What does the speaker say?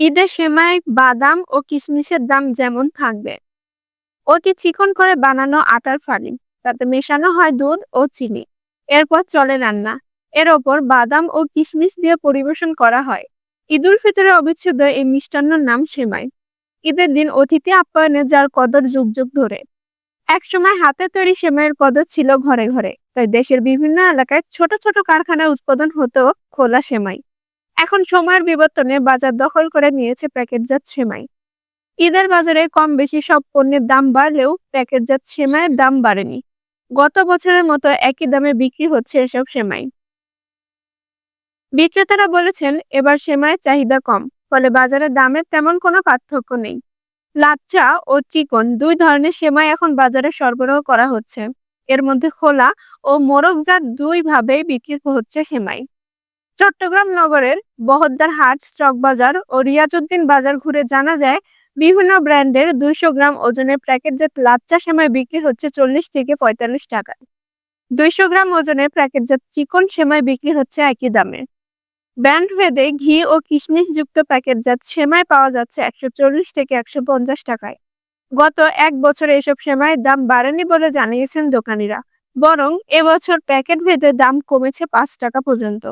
ঈদের সেমাই বাদাম ও কিশমিশের দাম যেমন থাকবে। অতি চিকন করে বানানো আটার ফালি, তাতে মেশানো হয় দুধ ও চিনি। এরপর চলে রান্না। এর ওপর বাদাম ও কিশমিশ দিয়ে পরিবেশন করা হয়। ঈদুল ফিতরের অবিচ্ছেদ্য এই মিষ্টান্নর নাম সেমাই। ঈদের দিন অতিথি আপ্যায়নে যার কদর যুগ যুগ ধরে। একসময় হাতে তৈরি সেমাইয়ের কদর ছিল ঘরে ঘরে, তাই দেশের বিভিন্ন এলাকায় ছোট ছোট কারখানায় উৎপাদন হতো খোলা সেমাই। এখন সময়ের বিবর্তনে বাজার দখল করে নিয়েছে প্যাকেটজাত সেমাই। ঈদের বাজারে কম বেশি সব পণ্যের দাম বাড়লেও প্যাকেটজাত সেমাইয়ের দাম বাড়েনি। গত বছরের মতো একই দামে বিক্রি হচ্ছে এসব সেমাই। বিক্রেতারা বলেছেন, এবার সেমাইয়ের চাহিদা কম, ফলে বাজারে দামের তেমন কোনো পার্থক্য নেই। লাচ্চা ও চিকন দুই ধরনের সেমাই এখন বাজারে সরবরাহ করা হচ্ছে। এর মধ্যে খোলা ও মোরগজাত দুই ভাবে বিক্রি হচ্ছে সেমাই। চট্টগ্রাম নগরের বহদ্দার হাট চকবাজার ও রিয়াজউদ্দিন বাজার ঘুরে জানা যায়, বিভিন্ন ব্র্যান্ডের দুইশো গ্রাম ওজনের প্যাকেটজাত লাচ্চা সেমাই বিক্রি হচ্ছে চল্লিশ থেকে পঁয়তাল্লিশ টাকায়। দুইশো গ্রাম ওজনের প্যাকেটজাত চিকন সেমাই বিক্রি হচ্ছে একই দামে। ব্র্যান্ড ভেদে ঘি ও কিশমিশ যুক্ত প্যাকেটজাত সেমাই পাওয়া যাচ্ছে একশো চল্লিশ থেকে একশো পঞ্চাশ টাকায়। গত এক বছরে এসব সেমাইয়ের দাম বাড়েনি বলে জানিয়েছেন দোকানিরা, বরং এবছর প্যাকেট ভেদে দাম কমেছে পাঁচ টাকা পর্যন্ত।